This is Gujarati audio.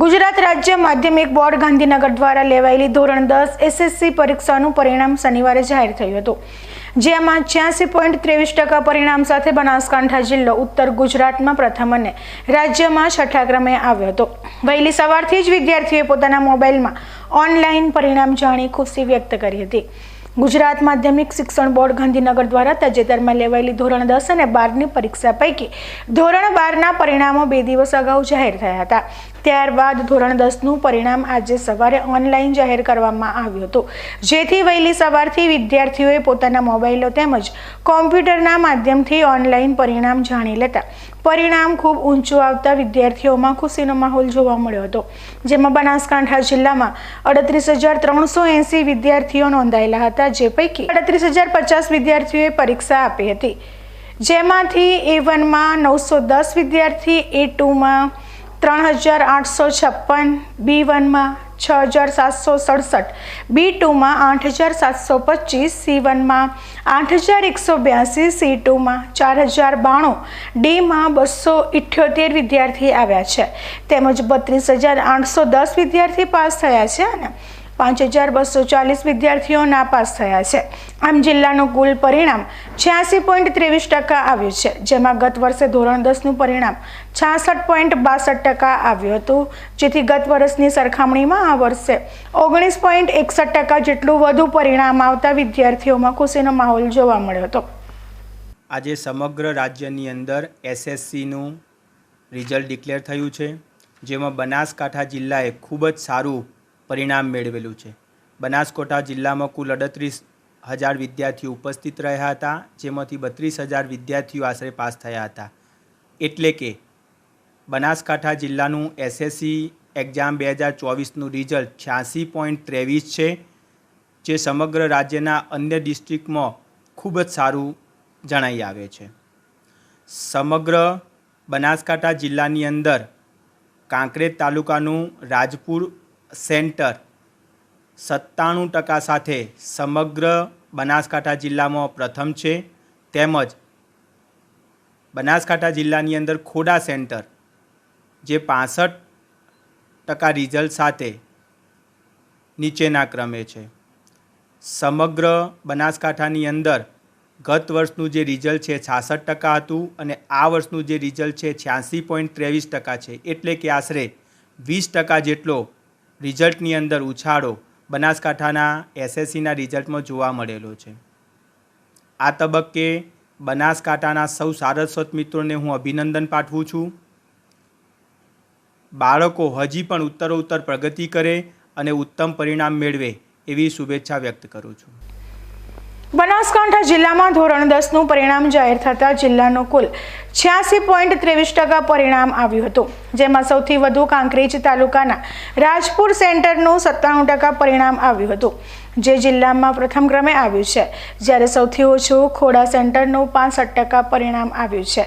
ગુજરાત રાજ્ય માધ્યમિક બોર્ડ ગાંધીનગર દ્વારા લેવાયેલી ધોરણ દસ એસએસસી પરીક્ષાનું પરિણામ શનિવારે જાહેર થયું હતું. જેમાં છ્યાસી પોઈન્ટ ત્રેવીસ ટકા પરિણામ સાથે બનાસકાંઠા જિલ્લો, ઉત્તર ગુજરાતમાં પ્રથમ અને રાજ્યમાં છઠ્ઠા ક્રમે આવ્યો હતો. વહેલી સવારથી જ વિદ્યાર્થીઓએ પોતાના મોબાઈલમાં ઓનલાઈન પરિણામ જાણી ખુશી વ્યક્ત કરી હતી. ગુજરાત માધ્યમિક શિક્ષણ બોર્ડ ગાંધીનગર દ્વારા તાજેતરમાં લેવાયેલી ધોરણ દસ અને બારની પરીક્ષા પૈકી ધોરણ બારના પરિણામો બે દિવસ અગાઉ જાહેર થયા હતા. ત્યારબાદ ધોરણ દસનું પરિણામ આજે સવારે ઓનલાઈન જાહેર કરવામાં આવ્યું હતું. જેથી વહેલી સવારથી વિદ્યાર્થીઓએ પોતાના મોબાઈલો તેમજ કોમ્પ્યુટરના માધ્યમથી ઓનલાઈન પરિણામ જાણી લેતા. પરિણામ ખૂબ ઊંચું આવતા વિદ્યાર્થીઓમાં ખુશીનો માહોલ જોવા મળ્યો હતો. જેમાં બનાસકાંઠા જિલ્લામાં અડત્રીસ હજાર ત્રણસો એંસી વિદ્યાર્થીઓ નોંધાયેલા હતા, જે પૈકી અડત્રીસ હજાર પચાસ વિદ્યાર્થીઓએ પરીક્ષા આપી હતી. જેમાંથી એ વનમાં નવસો દસ વિદ્યાર્થી એ ટુમાં ત્રણ હજાર આઠસો છપ્પન, બી વનમાં છ હજાર સાતસો સડસઠ, બી ટુમાં આઠ હજાર સાતસો પચીસ, સી વનમાં આઠ હજાર એકસો બ્યાસી, સી ટુમાં ચાર હજાર બાણું, ડીમાં બસો ઇઠ્યોતેર વિદ્યાર્થી આવ્યા છે. તેમજ બત્રીસ હજાર આઠસો દસ વિદ્યાર્થી પાસ થયા છે અને પાંચ હજાર બસો ચાલીસ વિદ્યાર્થીઓ નાપાસ થયા છે. આમ જિલ્લાનું કુલ પરિણામ છ્યાસી પોઈન્ટ ત્રેવીસ ટકા આવ્યું છે, જેમાં ગત વર્ષે ધોરણ દસનું પરિણામ છાસઠ પોઈન્ટ બાસઠ ટકા આવ્યું હતું. જેથી ગત વર્ષની સરખામણીમાં આ વર્ષે ઓગણીસ પોઈન્ટ એકસઠ ટકા જેટલું વધુ પરિણામ આવતા વિદ્યાર્થીઓમાં ખુશીનો માહોલ જોવા મળ્યો હતો. આજે સમગ્ર રાજ્યની અંદર એસએસસીનું રિઝલ્ટ ડિક્લેર થયું છે, જેમાં બનાસકાંઠા જિલ્લાએ ખૂબ જ સારું પરિણામ મેળવેલું છે. બનાસકાંઠા જિલ્લામાં કુલ અડત્રીસ હજાર વિદ્યાર્થીઓ ઉપસ્થિત રહ્યા હતા, જેમાંથી બત્રીસ હજાર વિદ્યાર્થીઓ આશરે પાસ થયા હતા. એટલે કે બનાસકાંઠા જિલ્લાનું એસએસસી એક્ઝામ બે હજાર ચોવીસનું રિઝલ્ટ છ્યાસી પોઈન્ટ ત્રેવીસ છે, જે સમગ્ર રાજ્યના અન્ય ડિસ્ટ્રિક્ટમાં ખૂબ જ સારું જણાઈ આવે છે. સમગ્ર બનાસકાંઠા જિલ્લાની અંદર કાંકરેજ તાલુકાનું રાજપુર સેન્ટર. સત્તાણું ટકા સાથે સમગ્ર બનાસકાંઠા જિલ્લામાં પ્રથમ છે. તેમજ બનાસકાંઠા જિલ્લાની અંદર ખોડા સેન્ટર, જે પાસઠ ટકા રિઝલ્ટ સાથે નીચેના ક્રમે છે. સમગ્ર બનાસકાંઠાની અંદર ગત વર્ષનું જે રિઝલ્ટ છે છાસઠ ટકા હતું અને આ વર્ષનું જે રિઝલ્ટ છે છ્યાસી પોઈન્ટ ત્રેવીસ ટકા છે. એટલે કે આશરે વીસ ટકા જેટલો રિઝલ્ટની અંદર ઉછાળો બનાસકાંઠાના એસએસસીના રિઝલ્ટમાં જોવા મળેલો છે. આ તબક્કે બનાસકાંઠાના સૌ સારસ્વત મિત્રોને હું અભિનંદન પાઠવું છું. બાળકો હજી પણ ઉત્તરોત્તર પ્રગતિ કરે અને ઉત્તમ પરિણામ મેળવે એવી શુભેચ્છા વ્યક્ત કરું છું. બનાસકાંઠા જિલ્લામાં ધોરણ દસનું પરિણામ જાહેર થતાં જિલ્લાનું કુલ છ્યાસી પોઈન્ટ ત્રેવીસ ટકા પરિણામ આવ્યું હતું, જેમાં સૌથી વધુ કાંકરેજ તાલુકાના રાજપુર સેન્ટરનું સત્તાણું ટકા પરિણામ આવ્યું હતું, જે જિલ્લામાં પ્રથમ ક્રમે આવ્યું છે, જ્યારે સૌથી ઓછું ખોડા સેન્ટરનું પાસઠ ટકા પરિણામ આવ્યું છે.